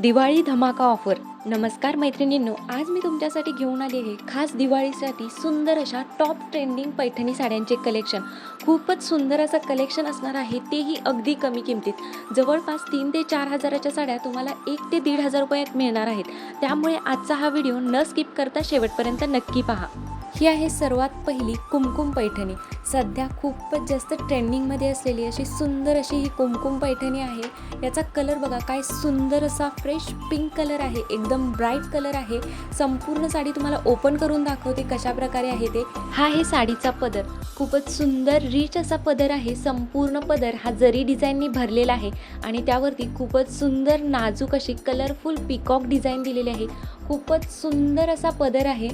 दिवाळी धमाका ऑफर. नमस्कार मैत्रिणींनो आज मी तुमच्यासाठी घेऊन आले आहे खास दिवाळीसाठी सुंदर अशा टॉप ट्रेंडिंग पैठणी साड्यांचे कलेक्शन खूपच सुंदर असं कलेक्शन असणार आहे तेही अगदी कमी किमतीत. जवळपास तीन ते चार हजाराच्या साड्या तुम्हाला एक ते दीड हजार रुपयात मिळणार आहेत. त्यामुळे आजचा हा व्हिडिओ न स्किप करता शेवटपर्यंत नक्की पहा. ही आहे सर्वात पहिली कुमकुम पैठणी. सध्या खूपच जास्त ट्रेंडिंगमध्ये असलेली अशी सुंदर अशी ही कुमकुम पैठणी आहे. याचा कलर बघा काय सुंदर असा फ्रेश पिंक कलर आहे एकदम ब्राईट कलर आहे. संपूर्ण साडी तुम्हाला ओपन करून दाखवते कशा प्रकारे आहे ते. हा आहे साडीचा पदर. खूपच सुंदर रिच असा पदर आहे. संपूर्ण पदर हा जरी डिझाईननी भरलेला आहे आणि त्यावरती खूपच सुंदर नाजूक अशी कलरफुल पिकॉक डिझाईन दिलेली आहे. खूपच सुंदर असा पदर आहे.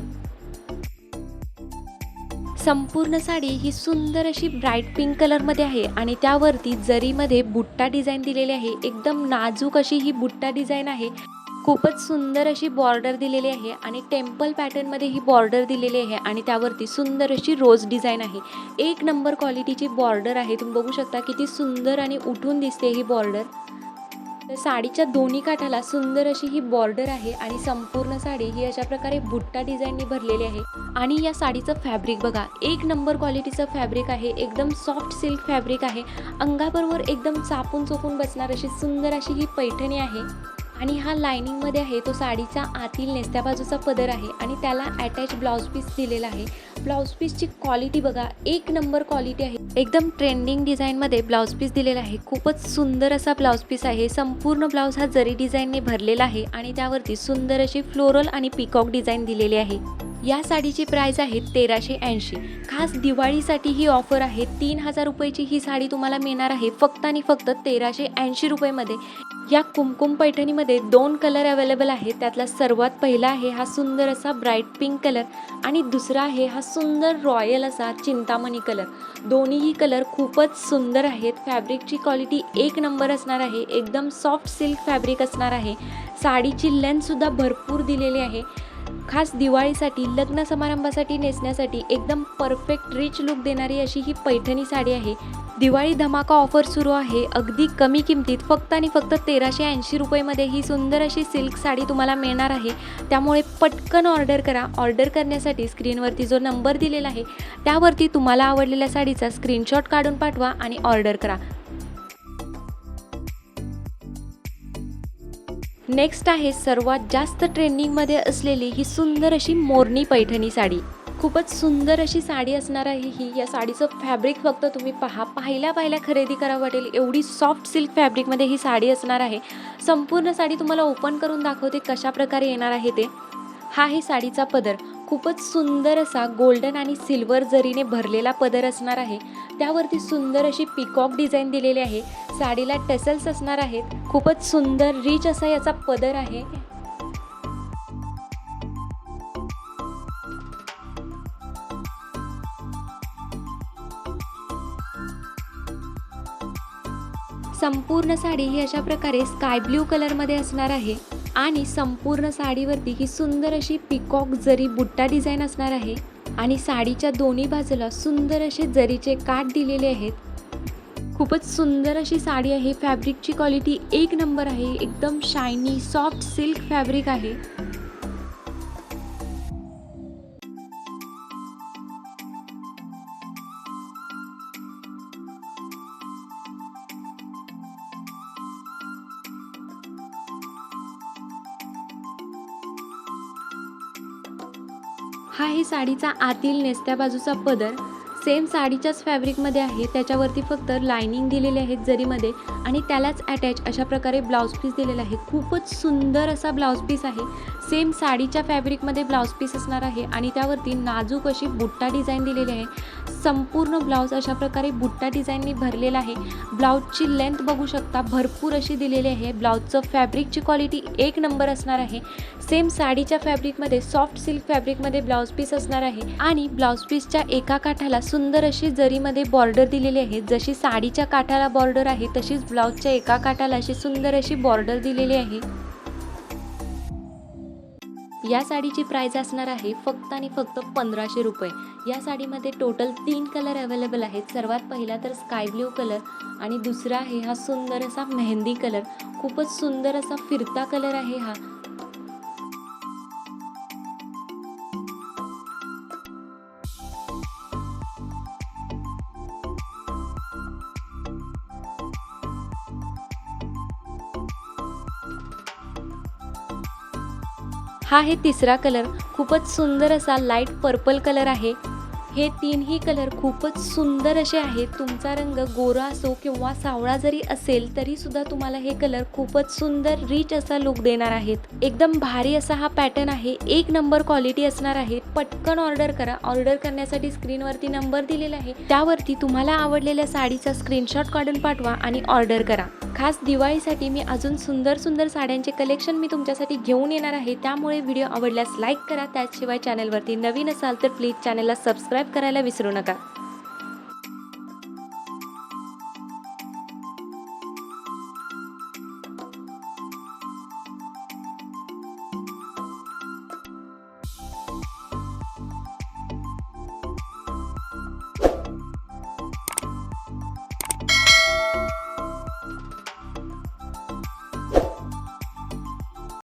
संपूर्ण साडी ही सुंदर अशी ब्राईट पिंक कलरमध्ये आहे आणि त्यावरती जरीमध्ये बुट्टा डिझाईन दिलेली आहे. एकदम नाजूक अशी ही बुट्टा डिझाईन आहे. खूपच सुंदर अशी बॉर्डर दिलेली आहे आणि टेम्पल पॅटर्नमध्ये ही बॉर्डर दिलेली आहे आणि त्यावरती सुंदर अशी रोज डिझाईन आहे. एक नंबर क्वालिटीची बॉर्डर आहे. तुम्ही बघू शकता किती सुंदर आणि उठून दिसते ही बॉर्डर तर साडीच्या दोन्ही काठाला सुंदर अशी ही बॉर्डर आहे आणि संपूर्ण साडी ही अशा प्रकारे भुट्टा डिझाईनने भरलेली आहे. आणि या साडीचं फॅब्रिक बघा एक नंबर क्वालिटीचं फॅब्रिक आहे एकदम सॉफ्ट सिल्क फॅब्रिक आहे. अंगाबरोबर एकदम चापून चोपून बसणार अशी सुंदर अशी ही पैठणी आहे. आणि हा लायनिंगमध्ये आहे तो साडीचा आतील नेसत्या बाजूचा पदर आहे आणि त्याला अटॅच ब्लाऊज पीस दिलेला आहे. ब्लाऊज पीसची क्वालिटी बघा एक नंबर क्वालिटी आहे. एकदम ट्रेंडिंग डिझाईनमध्ये ब्लाऊज पीस दिलेला आहे. खूपच सुंदर असा ब्लाऊज पीस आहे. संपूर्ण ब्लाऊज हा जरी डिझाईनने भरलेला आहे आणि त्यावरती सुंदर अशी फ्लोरल आणि पिकॉक डिझाईन दिलेली आहे. या साडीची प्राईज आहे तेराशे ऐंशी. खास दिवाळीसाठी ही ऑफर आहे. तीन हजार रुपयाची ही साडी तुम्हाला मिळणार आहे फक्त आणि फक्त तेराशे ऐंशी रुपयेमध्ये. या कुमकुम पैठणीमध्ये दोन कलर अवेलेबल आहेत. त्यातला सर्वात पहिला आहे हा सुंदर असा ब्राईट पिंक कलर आणि दुसरा आहे हा सुंदर रॉयल असा चिंतामणी कलर दोन्हीही कलर खूपच सुंदर आहेत. फॅब्रिकची क्वालिटी एक नंबर असणार आहे. एकदम सॉफ्ट सिल्क फॅब्रिक असणार आहे. साडीची लेंथसुद्धा भरपूर दिलेली आहे. खास दिवाळीसाठी लग्न समारंभासाठी नेसण्यासाठी एकदम परफेक्ट रिच लुक देणारी अशी ही पैठणी साडी आहे. दिवाळी धमाका ऑफर सुरू आहे अगदी कमी किमतीत फक्त आणि फक्त तेराशे ऐंशी रुपयेमध्ये ही सुंदर अशी सिल्क साडी तुम्हाला मिळणार आहे. त्यामुळे पटकन ऑर्डर करा. ऑर्डर करण्यासाठी स्क्रीनवरती जो नंबर दिलेला आहे त्यावरती तुम्हाला आवडलेल्या साडीचा स्क्रीनशॉट काढून पाठवा आणि ऑर्डर करा. नेक्स्ट आहे सर्वात जास्त ट्रेंडिंगमध्ये असलेली ही सुंदर अशी मोरनी पैठणी साडी. खूपच सुंदर अशी साडी असणार आहे ही. या साडीचं फॅब्रिक फक्त तुम्ही पहा. पाहिल्या पाहिल्या खरेदी करा वाटेल एवढी सॉफ्ट सिल्क फॅब्रिकमध्ये ही साडी असणार आहे. संपूर्ण साडी तुम्हाला ओपन करून दाखवते कशा प्रकारे येणार आहे ते. हा आहे साडीचा पदर. खूपच सुंदर असा गोल्डन आणि सिल्वर जरीने भरलेला पदर असणार आहे. त्यावरती सुंदर अशी पिकॉक डिझाईन दिलेली आहे. साडीला टसल्स असणार आहेत. खूपच सुंदर रिच असा याचा पदर आहे. संपूर्ण साडी ही अशा प्रकारे स्काय ब्ल्यू कलरमध्ये असणार आहे. आणि संपूर्ण साडीवरती ही सुंदर अशी पिकॉक जरी बुट्टा डिझाईन असणार आहे आणि साडीच्या दोन्ही बाजूला सुंदर असे जरीचे काठ दिलेले आहेत खूपच सुंदर अशी साडी आहे. फॅब्रिकची क्वालिटी एक नंबर आहे. एकदम शायनी सॉफ्ट सिल्क फॅब्रिक आहे. हा आहे साडीचा आतील नेसत्या बाजूचा पदर सेम साडीच्याच फॅब्रिकमध्ये आहे. त्याच्यावरती फक्त लायनिंग दिलेले आहेत जरीमध्ये आणि त्यालाच अटॅच अशा प्रकारे ब्लाऊज पीस दिलेला आहे. खूपच सुंदर असा ब्लाऊज पीस आहे. सेम साडीच्या फॅब्रिकमध्ये ब्लाऊज पीस असणार आहे आणि त्यावरती नाजूक अशी बुट्टा डिझाईन दिलेली आहे. संपूर्ण ब्लाऊज अशा प्रकारे बुट्टा डिझाईननी भरलेला आहे. ब्लाऊजची लेंथ बघू शकता. भरपूर अशी दिलेली आहे. ब्लाऊजचं फॅब्रिकची क्वालिटी एक नंबर असणार आहे. सेम साडीच्या फॅब्रिकमध्ये सॉफ्ट सिल्क फॅब्रिकमध्ये ब्लाऊज पीस असणार आहे. आणि ब्लाऊज पीसच्या एका काठाला सुंदर अशी जरीमध्ये बॉर्डर दिलेली आहे. जशी साडीच्या काठाला बॉर्डर आहे तशीच ब्लाऊजच्या एका काठाला अशी सुंदर अशी बॉर्डर दिलेली आहे. या साडीची प्राइस असणार आहे फक्त आणि फक्त पंधराशे रुपये. या साडीमध्ये टोटल तीन कलर अवेलेबल आहेत. सर्वात पहिला तर स्काय ब्ल्यू कलर आणि दुसरा आहे हा सुंदर असा मेहंदी कलर खूपच सुंदर असा फिरता कलर आहे हा. हा आहे तिसरा कलर खूपच सुंदर असा लाइट पर्पल कलर आहे. हे तीनही कलर खूपच सुंदर असे आहेत. तुमचा रंग गोरा असो किंवा सावळा जरी असेल तरी सुद्धा तुम्हाला हे कलर खूपच सुंदर रिच असा लुक देणार आहेत. एकदम भारी असा हा पॅटर्न आहे. एक नंबर क्वालिटी असणार आहे. पटकन ऑर्डर करा. ऑर्डर करण्यासाठी स्क्रीनवरती नंबर दिलेला आहे. त्यावरती तुम्हाला आवडलेल्या साडीचा स्क्रीनशॉट काढून पाठवा आणि ऑर्डर करा. खास दिवाळीसाठी मी अजून सुंदर सुंदर साड्यांचे कलेक्शन मी तुमच्यासाठी घेऊन येणार आहे. त्यामुळे व्हिडिओ आवडल्यास लाईक करा. त्याशिवाय चॅनलवरती नवीन असाल तर प्लीज चॅनलला सबस्क्राईब करायला विसरू नका.